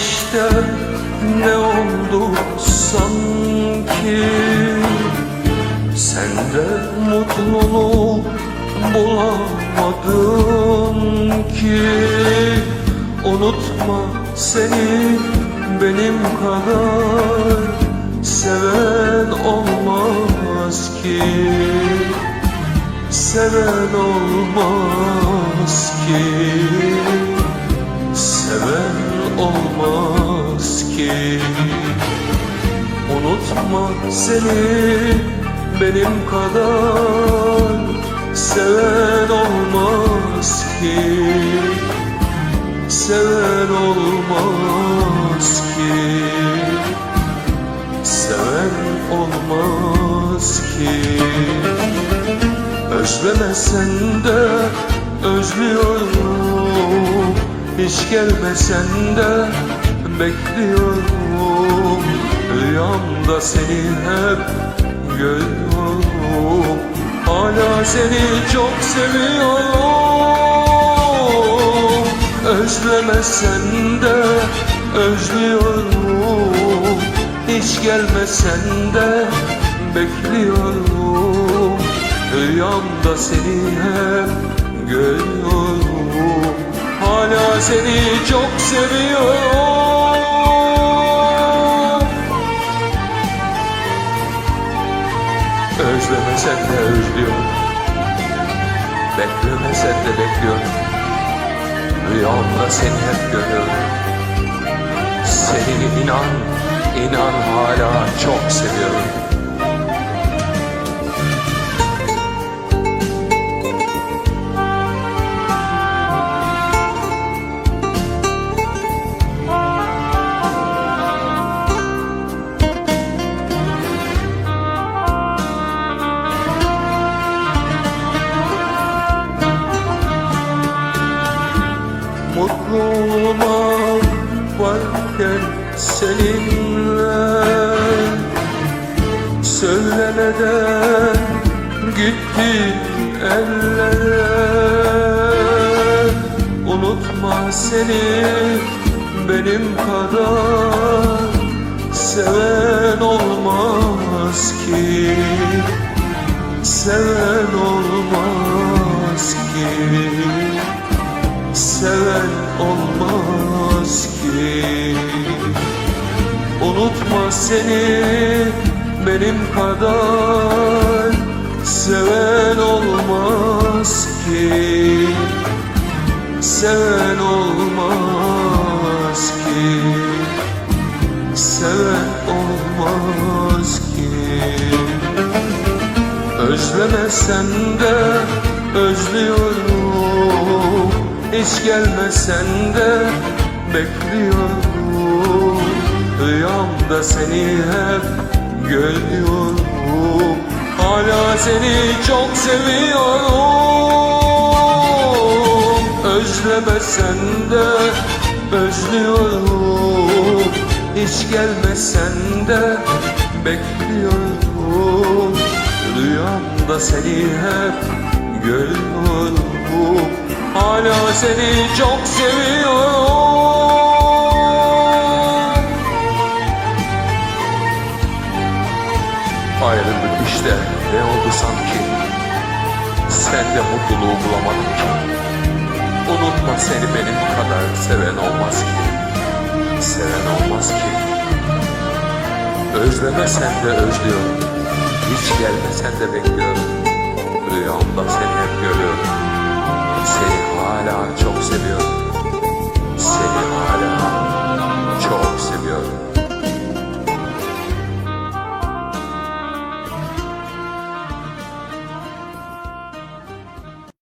İşte ne oldu sanki? Sen de mutluluğu bulamadın ki. Unutma seni benim kadar seven olmaz ki. Seven olmaz ki Unutma seni benim kadar. Seven olmaz ki. Seven olmaz ki. Seven olmaz ki. Özlemesen de özlüyorum. Hiç gelmesen de bekliyorum. Rüyamda seni hep görüyorum. Hala seni çok seviyorum. Özlemesen de özlüyorum. Hiç gelmesen de bekliyorum. Rüyamda seni hep görüyorum. Hala seni çok seviyorum Özlemesen de özlüyorum. Beklemesen de bekliyorum. Rüyamda seni hep görüyorum. Seni inan, inan hala çok seninle Söylemeden gittin ellere. Unutma seni benim kadar. Seven olmaz ki. Seven olmaz ki. Seven olmaz ki Unutma seni benim kadar seven olmaz ki. Seven olmaz ki. Seven olmaz ki. Özlemesen de özlüyorum. Hiç gelmesen de bekliyorum Rüyamda seni hep görüyorum. Hala seni çok seviyorum. Özlemesen de özlüyorum. Hiç gelmesen de bekliyorum. Rüyamda seni hep görüyorum. Hala seni çok seviyorum İşte ne oldu sanki Sen de mutluluğu bulamadın ki. Unutma seni benim kadar seven olmaz ki. Seven olmaz ki. Özlemesen de özlüyorum. Hiç gelmesen de bekliyorum. Rüyamda seni hep görüyorum. Seni hala çok seviyorum